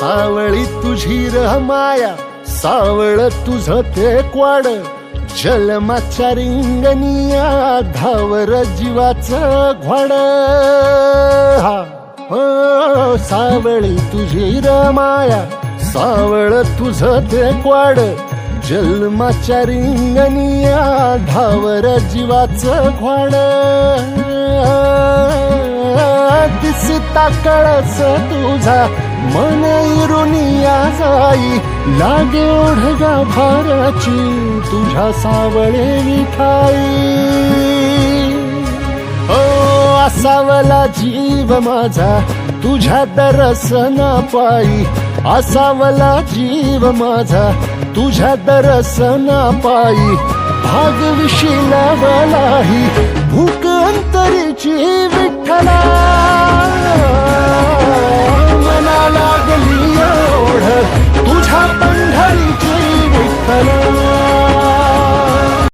सावळी तुझी रहमाया सावळ तुझ ते क्वाड. जलमाच्या रिंगनिया धावर जीवाच घोड हा सावळी तुझी रमाया सावळ तुझ ते क्वाड. जन्माच्या रिंगनिया धावर जीवाच घोड आता कळस तुझा मन इरुनिया जाई. लागे ओढगा भाराची तुझ्या सावळे विठाई. ओ असावला जीव माझा तुझ्या दरसना पायी असावला जीव माझा तुझ्या दरसना पायी भाग विशिलावलाही भू